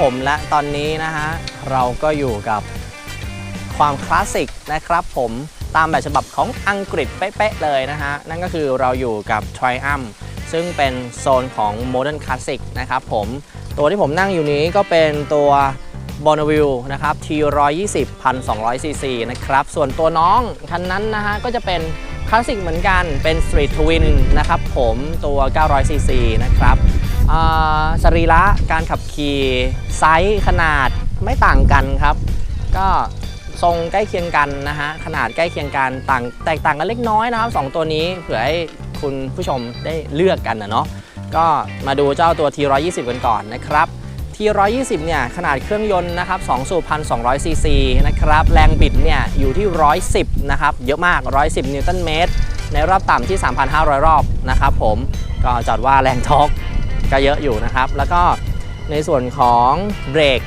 ผมและตอนนี้นะฮะเราก็อยู่กับความคลาสสิกนะครับผมตามแบบฉบับของอังกฤษเป๊ะๆเลยนะฮะ นั่นก็คือเราอยู่กับ Triumph ซึ่งเป็นโซนของ Modern Classic นะครับผมตัวที่ผมนั่งอยู่นี้ก็เป็นตัว Bonneville นะครับ T120 1,200 cc นะครับ ส่วนตัวน้องคันนั้นนะฮะ ก็จะเป็นคลาสสิกเหมือนกันเป็น Street Twin นะครับผมตัว 900 cc นะครับ สรีระการขับขี่ไซส์ขนาดไม่ต่างกันครับ ก็ทรงใกล้เคียงกันนะฮะขนาดใกล้เคียงกันต่างแตกต่างกันเล็กน้อยนะครับสองตัวนี้เผื่อให้คุณผู้ชมได้เลือกกันนะเนาะก็มาดูเจ้าตัว T120 กันก่อนนะครับ T120 เนี่ยขนาดเครื่องยนต์นะครับ2สูบ1,200ซีซีนะครับแรงบิดเนี่ยอยู่ที่ 110 นะครับ เยอะมาก 110 นิวตันเมตร ในรอบต่ำที่ 3,500 รอบนะครับผมก็จัดว่าแรงทอร์ก ก็เยอะอยู่นะครับ แล้วก็ในส่วนของเบรก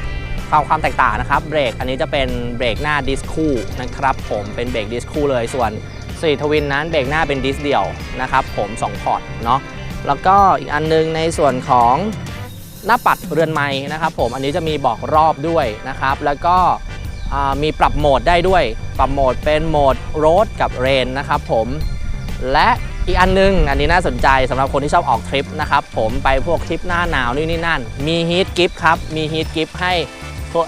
ความความแตกต่างนะครับเบรกอันนี้จะเป็นเบรกหน้าดิสคู่นะครับผมเป็นเบรกดิสคู่เลยส่วนสีทวินนั้นเบรกหน้าเป็นดิสเดี่ยวนะครับผม2พอร์ตเนาะแล้วก็อีกอันนึงในส่วนของหน้าปัดเรือนไม้นะครับผมอันนี้จะมีบอกรอบด้วยนะครับ แล้วก็มีปรับโหมดได้ด้วย ปรับโหมดเป็นโหมดโรดกับเรนนะครับผมและ อีกอันนึง อันนี้น่าสนใจสำหรับคนที่ชอบออกทริปนะครับ ผมไปพวกทริปหน้าหนาวนี่นี่นั่น มีฮีทกิฟต์ครับ มีฮีทกิฟต์ให้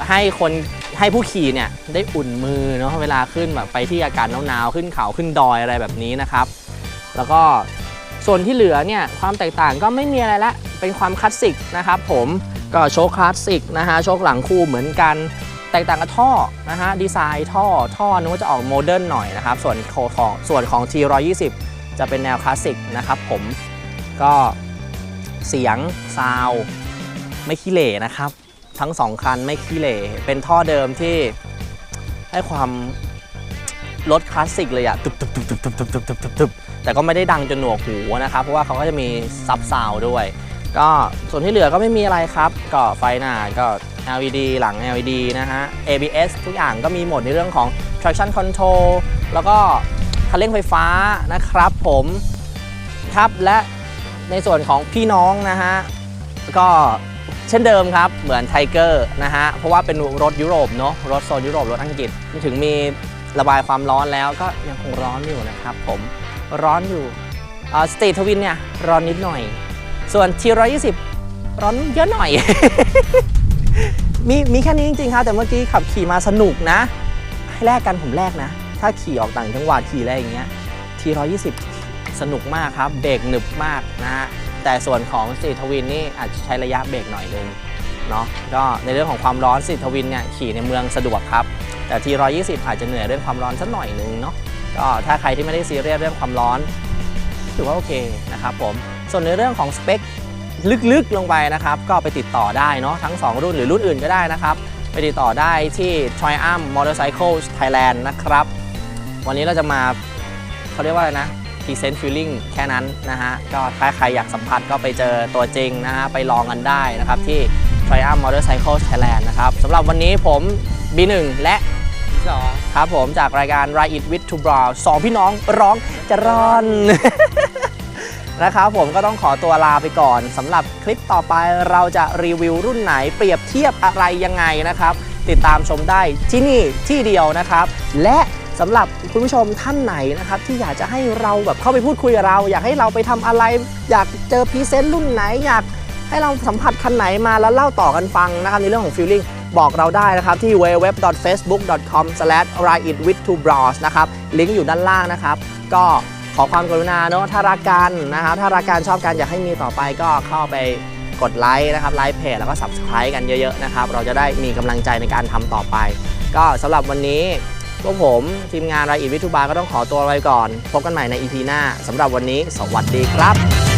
ให้คนให้ผู้ขี่เนี่ยได้อุ่นมือเนาะเวลาขึ้นแบบไปที่อากาศหนาวๆขึ้นเขาขึ้นดอยอะไรแบบนี้นะครับ แล้วก็ส่วนที่เหลือเนี่ยความแตกต่างก็ไม่มีอะไรละเป็นความคลาสสิกนะครับผมก็โชคคลาสสิกนะฮะโชคหลังคู่เหมือนกันแตกต่างกับท่อนะฮะดีไซน์ท่อท่อนึกว่าจะออกโมเดิร์นหน่อยนะครับส่วนของส่วนของ T120 จะเป็นแนวคลาสสิกนะครับผมก็เสียงซาวไม่ขี้เหร่นะครับ ทั้งสองคันไม่ขี้เหร่เป็นท่อเดิมที่ให้ความรถคลาสสิกเลยอะตึบตึบตึบตึบตึบตึบตึบตึบตึบตึบแต่ก็ไม่ได้ดังจนหนวกหูนะครับ เพราะว่าเขาก็จะมีซับซาวด้วย ก็ส่วนที่เหลือก็ไม่มีอะไรครับก็ไฟหน้าก็ LED หลัง LED นะฮะ ABS ทุกอย่างก็มีหมดในเรื่องของ traction control แล้วก็ คันเร่งไฟฟ้านะครับผมครับและในส่วนของพี่น้องนะฮะก็เช่นเดิมครับเหมือนไทเกอร์นะฮะเพราะว่าเป็นรถยุโรปเนาะรถโซนยุโรปรถอังกฤษถึงมีระบายความร้อนแล้วก็ยังคงร้อนอยู่นะครับผมร้อนอยู่สตีททวินเนี่ยร้อนนิดหน่อย ส่วน T120 ร้อนเยอะหน่อย มีมีแค่นี้จริงๆครับแต่เมื่อกี้ขับขี่มาสนุกนะ ให้แลกกันผมแลกนะ ถ้าขี่ออกต่างจังหวัดขี่อะไรอย่างเงี้ย T120 สนุกมากครับเบรกหนึบมากนะฮะแต่ส่วนของสีทวินนี่อาจจะใช้ระยะเบรกหน่อยนึงเนาะก็ในเรื่องของความร้อนสีทวินเนี่ยขี่ในเมืองสะดวกครับ แต่ T120 อาจจะเหนื่อยเรื่องความร้อนสักหน่อยนึงเนาะก็ถ้าใครที่ไม่ได้ซีเรียสเรื่องความร้อนถือว่าโอเคนะครับผมส่วนในเรื่องของสเปคลึกๆลงไปนะครับ ก็ไปติดต่อได้เนาะทั้ง 2 รุ่นหรือรุ่นอื่นก็ได้นะครับ ไปติดต่อได้ที่ Triumph Motorcycles Thailand นะครับ วันนี้เราจะมาเขาเรียกว่าอะไรนะ Present Feeling แค่นั้นนะฮะ ก็ถ้าใครอยากสัมผัสก็ไปเจอตัวจริงนะฮะ ไปลองกันได้นะครับที่ Triumph Motorcycles Thailand นะครับสำหรับวันนี้ผม B1 และสองครับผมจากรายการ Ride It with Two Brow สองพี่น้องร้องจะร่อน นะครับผมก็ต้องขอตัวลาไปก่อนสำหรับคลิปต่อไปเราจะรีวิวรุ่นไหนเปรียบเทียบอะไรยังไงนะครับ ติดตามชมได้ที่นี่ที่เดียวนะครับ และ สำหรับคุณผู้ชมท่านไหนนะครับที่อยากจะให้เราแบบเข้าไปพูดคุยกับเรา อยากให้เราไปทำอะไร อยากเจอพรีเซนต์รุ่นไหน อยากให้เราสัมผัสคันไหนมาแล้วเล่าต่อกันฟังนะครับในเรื่องของ feeling บอกเราได้นะครับที่ www.facebook.com/rideitwith2bros นะครับลิงก์อยู่ด้านล่างนะครับ ก็ขอความกรุณาเนอะถ้ารักกันนะครับถ้ารักกันชอบกันอยากให้มีต่อไปก็เข้าไปกดไลค์นะครับไลค์เพจแล้วก็ subscribe กันเยอะๆนะครับ เราจะได้มีกำลังใจในการทำต่อไป ก็สำหรับวันนี้ พวกผมทีมงานรายอินวิทูบาก็ต้องขอตัวไปก่อน พบกันใหม่ในอีพีหน้าสำหรับวันนี้ สวัสดีครับ